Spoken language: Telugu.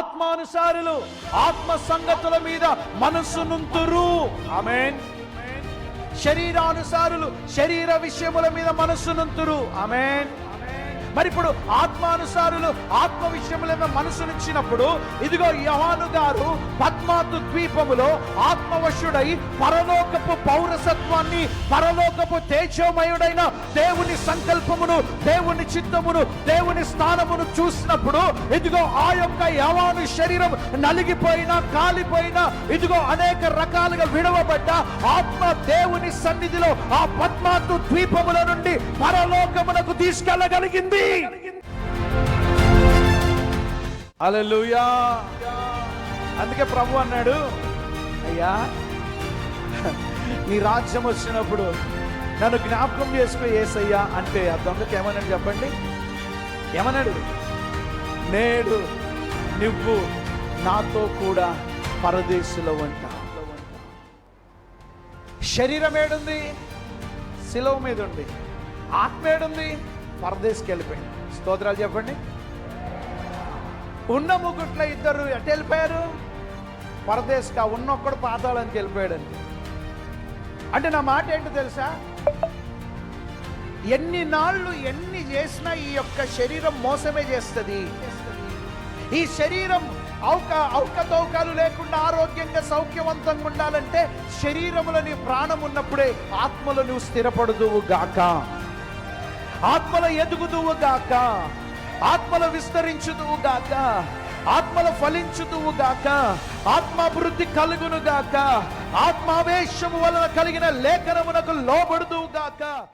ఆత్మానుసారులు ఆత్మ సంగతుల మీద మనస్సు నుంతురు. ఆమెన్. శరీరానుసారులు శరీర విషయముల మీద మనస్సు నుంతురు. ఆమెన్. మరి ఇప్పుడు ఆత్మానుసారులు ఆత్మ విషయంలో మనసునిచ్చినప్పుడు మనసు ఇదిగో యహాను గారు పద్మాతు ద్వీపములో ఆత్మవశుడై పరలోకపు పౌరసత్వాన్ని పరలోకపు తేజోమయుడైన దేవుని సంకల్పమును దేవుని చిత్తమును దేవుని స్థానమును చూసినప్పుడు ఇదిగో ఆ యొక్క యవాను శరీరం నలిగిపోయినా కాలిపోయినా ఇదిగో అనేక రకాలుగా విడవబడ్డ ఆత్మ దేవుని సన్నిధిలో ఆ పద్మాతు ద్వీపముల నుండి పరలోకమునకు తీసుకెళ్ళగలిగింది. అలలుయా అందుకే ప్రభు అన్నాడు అయ్యా నీ రాజ్యం వచ్చినప్పుడు నన్ను జ్ఞాపకం చేసుకో ఏసయ్యా అంటే ఆ దొంగకి ఏమన్నాడు చెప్పండి? ఏమన్నాడు? నేడు నువ్వు నాతో కూడా పరదేశులో ఉంటా. శరీరం ఏడుంది? శిలవ మీద ఉంది. ఆత్మ ఏడుంది? పరదేశకి వెళ్ళిపోయింది స్తోత్రాలు చెప్పండి. ఉన్న ముగ్గుట్ల ఇద్దరు ఎటు వెళ్ళిపోయారు? పరదేశక ఉన్నొక్కడు పాతాళానికి వెళ్ళిపోయాడండి అంటే నా మాట ఏంటో తెలుసా? ఎన్ని నాళ్ళు ఎన్ని చేసినా ఈ యొక్క శరీరం మోసమే చేస్తుంది. ఈ శరీరం అవక అవకతవకాలు లేకుండా ఆరోగ్యంగా సౌఖ్యవంతంగా ఉండాలంటే శరీరములో నీ ప్రాణం ఉన్నప్పుడే ఆత్మలో నువ్వు స్థిరపడదువు గాక. ఆత్మల ఎదుగుదువు గాక. ఆత్మల విస్తరించుదువు గాక. ఆత్మల ఫలించుదువు గాక. ఆత్మాభివృద్ధి కలుగును గాక. ఆత్మావేశము వలన కలిగిన లేఖనమునకు లోబడుదువు గాక.